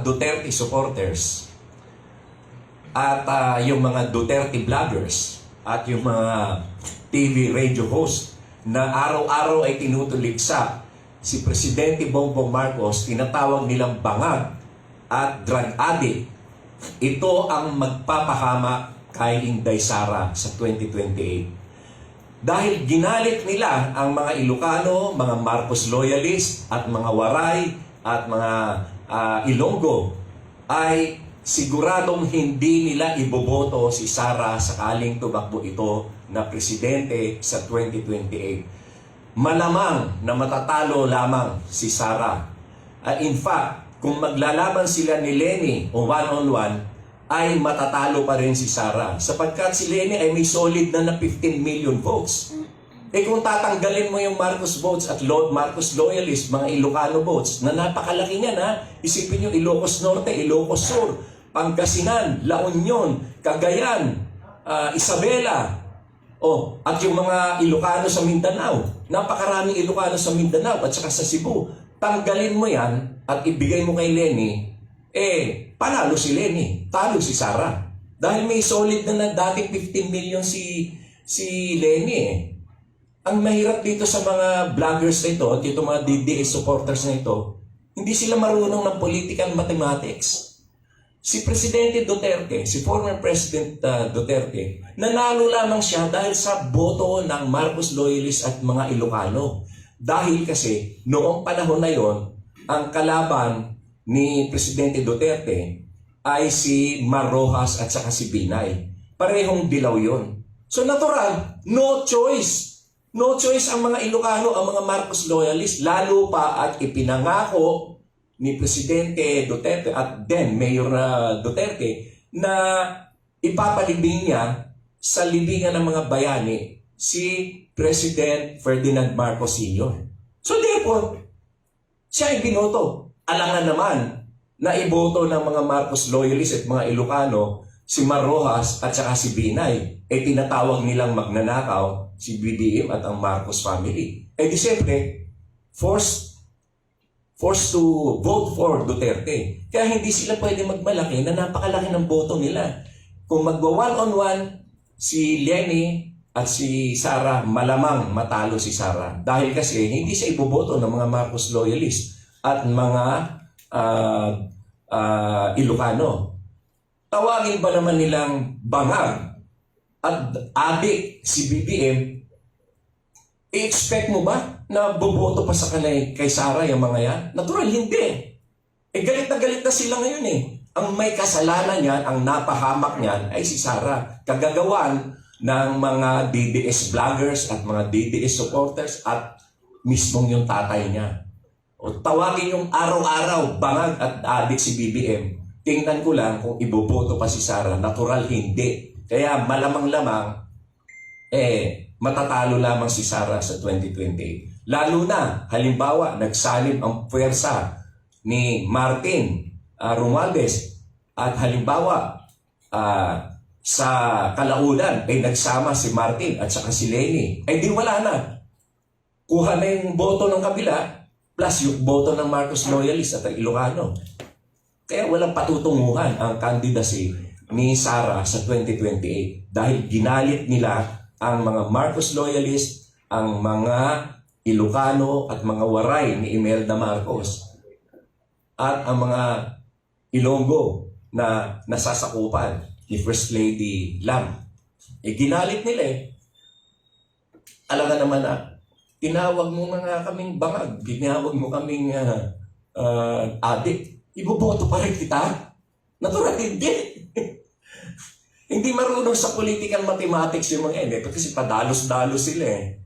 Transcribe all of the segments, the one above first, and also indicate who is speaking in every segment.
Speaker 1: Duterte supporters at ah, yung mga Duterte vloggers at yung mga TV radio host na araw-araw ay tinutuligsa si Presidente Bongbong Marcos, tinatawag nilang bangag at drug addict. Ito ang magpapahama kay Inday Sara sa 2028. Dahil ginalit nila ang mga Ilocano, mga Marcos loyalist at mga Waray at mga ah, Ilonggo ay siguradong hindi nila iboboto si Sara sakaling tumakbo ito na presidente sa 2028. Malamang na matatalo lamang si Sara. Ah, in fact, kung maglalaban sila ni Lenny o one-on-one, ay matatalo pa rin si Sara. Sapagkat si Lenny ay may solid na na 15 million votes. Eh kung tatanggalin mo yung Marcos votes at Lo- Marcos loyalists, mga Ilocano votes, na napakalaki niyan ha, isipin nyo Ilocos Norte, Ilocos Sur, Pangasinan, La Union, Cagayan, ah, Isabela, oh, at yung mga Ilocano sa Mindanao. Napakaraming Ilocano sa Mindanao at saka sa Cebu. Tanggalin mo yan at ibigay mo kay Lenny, eh, panalo si Lenny, talo si Sara. Dahil may solid na na dating 15 million si si Lenny eh. Ang mahirap dito sa mga vloggers na ito at itong mga DDS supporters na ito, hindi sila marunong ng political mathematics. Si Presidente Duterte, si former President uh, Duterte, nanalo lamang siya dahil sa boto ng Marcos loyalists at mga Ilocano. Dahil kasi noong panahon na yon, ang kalaban ni Presidente Duterte ay si Mar Rojas at saka si Binay. Parehong dilaw yon. So natural, no choice. No choice ang mga Ilocano, ang mga Marcos loyalists, lalo pa at ipinangako ni Presidente Duterte at then Mayor uh, Duterte na ipapalibing niya sa libingan ng mga bayani si President Ferdinand Marcos Sr. So therefore, siya ay binoto. Alangan naman na iboto ng mga Marcos loyalists at mga Ilocano si Mar Rojas at saka si Binay. Eh tinatawag nilang magnanakaw si BBM at ang Marcos family. Eh di siyempre, forced forced to vote for Duterte. Kaya hindi sila pwede magmalaki na napakalaki ng boto nila. Kung magwa one-on-one, si Lenny at si Sara, malamang matalo si Sara. Dahil kasi hindi siya iboboto ng mga Marcos loyalist at mga ah, ah, Ilocano. Tawagin ba naman nilang bangag at adik si BBM I-expect mo ba na boboto pa sa kanay kay Sara yung mga yan? Natural, hindi. Eh galit na galit na sila ngayon eh. Ang may kasalanan niyan, ang napahamak niyan ay si Sara. Kagagawan ng mga DDS vloggers at mga DDS supporters at mismong yung tatay niya. O tawagin yung araw-araw, bangag at adik si BBM. Tingnan ko lang kung iboboto pa si Sara. Natural, hindi. Kaya malamang-lamang, eh, matatalo lamang si Sara sa 2028. Lalo na, halimbawa, nagsalib ang puwersa ni Martin uh, Romualdez at halimbawa, ah, sa kalaunan ay nagsama si Martin at saka si Lenny. Ay di wala na. Kuha na yung boto ng kabila plus yung boto ng Marcos Loyalist at Ilocano. Kaya walang patutunguhan ang candidacy ni Sara sa 2028 dahil ginalit nila ang mga Marcos loyalist, ang mga Ilocano at mga Waray ni Imelda Marcos at ang mga Ilonggo na nasasakupan ni First Lady Lam. Eh, ginalit nila eh. Alam ka naman na, tinawag mo nga kaming bangag, tinawag mo kaming uh, uh, adik, iboboto pa rin kita? Natural, hindi. Hindi marunong sa political mathematics yung mga eh, kasi padalos-dalos sila eh.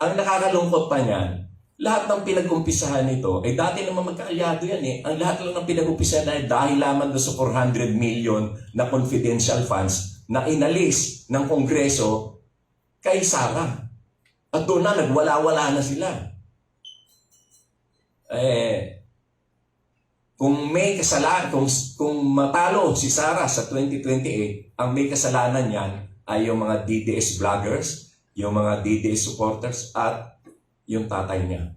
Speaker 1: Ang nakakalungkot pa niyan, lahat ng pinag-umpisahan nito, eh dati naman magkaalyado yan eh. Ang lahat lang ng pinag-umpisahan ay dahil lamang doon sa 400 million na confidential funds na inalis ng Kongreso kay Sara. At doon na, nagwala-wala na sila. Eh, kung may kasalanan, kung, kung matalo si Sara sa 2028, ang may kasalanan niyan ay yung mga DDS vloggers, yung mga DDS supporters, at yung tatay niya.